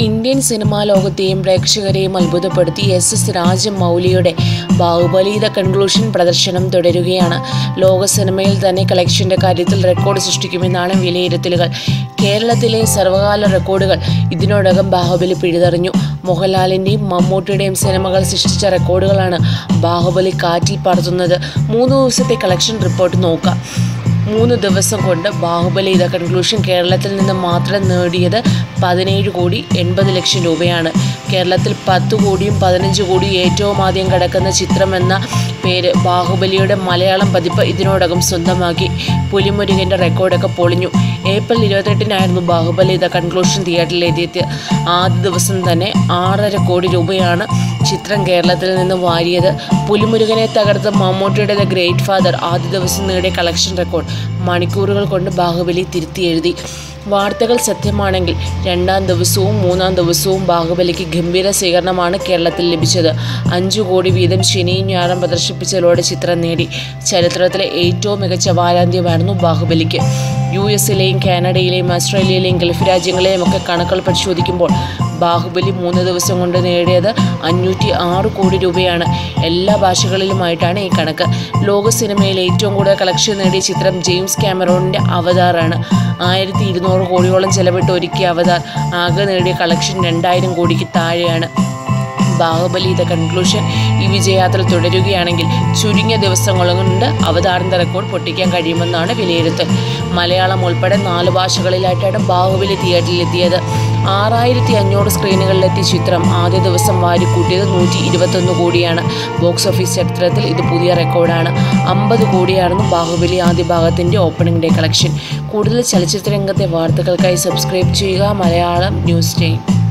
Indian cinema ലോകത്തെയും പ്രേക്ഷകരെയും അത്ഭുതപ്പെടുത്തി എസ് എസ് രാജമൗലിയുടെ ബാഹുബലി ദ കൺക്ലൂഷൻ പ്രദർശനം തുടരുകയാണ്. ലോക സിനിമയിൽ തന്നെ കളക്ഷന്റെ കാര്യത്തിൽ റെക്കോർഡ് സൃഷ്ടിക്കുമെന്നാണ് വിലയിരുത്തലുകൾ. കേരളത്തിലെ സർവകാല റെക്കോർഡുകൾ ഇതിനോടകം ബാഹുബലി പിഴുതെറിഞ്ഞു. മോഹൻലാലിന്റെയും മമ്മൂട്ടിയുടെയും സിനിമകൾ സൃഷ്ടിച്ച റെക്കോർഡുകളാണ് ബാഹുബലി കാറ്റിൽ പറത്തുന്നത്. മൂന്ന് ദിവസത്തെ കളക്ഷൻ റിപ്പോർട്ട് നോക്കാം. മൂന്ന് ദിവസം കൊണ്ട് ബാഹുബലി ദ കൺക്ലൂഷൻ കേരളത്തിൽ നിന്ന് മാത്രം നേടിയത് പതിനേഴ് കോടി എൺപത് ലക്ഷം രൂപയാണ്. കേരളത്തിൽ പത്ത് കോടിയും പതിനഞ്ച് കോടിയും ഏറ്റവും ആദ്യം കിടക്കുന്ന ചിത്രം എന്ന പേര് ബാഹുബലിയുടെ മലയാളം പതിപ്പ് ഇതിനോടകം സ്വന്തമാക്കി. പുലിമുരുകന്റെ റെക്കോർഡൊക്കെ പൊളിഞ്ഞു. ഏപ്രിൽ ഇരുപത്തെട്ടിനായിരുന്നു ബാഹുബലി ദ കൺക്ലൂഷൻ തിയേറ്ററിൽ എത്തിയത്. ആദ്യ ദിവസം തന്നെ ആറര കോടി രൂപയാണ് ചിത്രം കേരളത്തിൽ നിന്ന് വാരിയത്. പുലിമുരുകനെ തകർത്ത മമ്മൂട്ടിയുടെ ദ ഗ്രേറ്റ് ഫാദർ ആദ്യ ദിവസം നേടിയ കളക്ഷൻ റെക്കോർഡ് മണിക്കൂറുകൾ കൊണ്ട് ബാഹുബലി തിരുത്തി എഴുതി. വാർത്തകൾ സത്യമാണെങ്കിൽ രണ്ടാം ദിവസവും മൂന്നാം ദിവസവും ബാഹുബലിക്ക് ഗംഭീര സ്വീകരണമാണ് കേരളത്തിൽ ലഭിച്ചത്. അഞ്ചു കോടി വീതം ശനിയും ഞായറും പ്രദർശിപ്പിച്ചതോടെ ചിത്രം നേടി. ചരിത്രത്തിലെ ഏറ്റവും മികച്ച വാരാന്ത്യമായിരുന്നു ബാഹുബലിക്ക്. യു എസിലെയും കാനഡയിലെയും ഓസ്ട്രേലിയയിലെയും ഗൾഫ് രാജ്യങ്ങളെയും ഒക്കെ കണക്കുകൾ പരിശോധിക്കുമ്പോൾ ബാഹുബലി മൂന്ന് ദിവസം കൊണ്ട് നേടിയത് അഞ്ഞൂറ്റി ആറ് കോടി രൂപയാണ്. എല്ലാ ഭാഷകളിലുമായിട്ടാണ് ഈ കണക്ക്. ലോക സിനിമയിൽ ഏറ്റവും കൂടുതൽ കളക്ഷൻ നേടിയ ചിത്രം ജെയിംസ് ക്യാമറോണിന്റെ അവതാറാണ്. ആയിരത്തി ഇരുന്നൂറ് കോടിയോളം ചെലവിട്ട് ഒരുക്കിയ അവതാർ. ആകെ നേടിയ കളക്ഷൻ രണ്ടായിരം കോടിക്ക് താഴെയാണ്. ബാഹുബലി ദ കൺക്ലൂഷൻ ഈ വിജയയാത്ര തുടരുകയാണെങ്കിൽ ചുരുങ്ങിയ ദിവസങ്ങൾ കൊണ്ട് റെക്കോർഡ് പൊട്ടിക്കാൻ കഴിയുമെന്നാണ് വിലയിരുത്തൽ. മലയാളം ഉൾപ്പെടെ നാല് ഭാഷകളിലായിട്ടാണ് ബാഹുബലി തിയേറ്ററിലെത്തിയത് ആറായിരത്തി അഞ്ഞൂറ് സ്ക്രീനുകളിലെത്തിയ ചിത്രം ആദ്യ ദിവസം വാരിക്കൂട്ടിയത് നൂറ്റി ഇരുപത്തൊന്ന് കോടിയാണ്. ബോക്സ് ഓഫീസ് ചരിത്രത്തിൽ ഇത് പുതിയ റെക്കോർഡാണ് അമ്പത് കോടിയായിരുന്നു ബാഹുബലി ആദ്യ ഭാഗത്തിന്റെ ഓപ്പണിംഗ് ഡേ കളക്ഷൻ കൂടുതൽ ചലച്ചിത്ര രംഗത്തെ വാർത്തകൾക്കായി സബ്സ്ക്രൈബ് ചെയ്യുക. Malayalam news time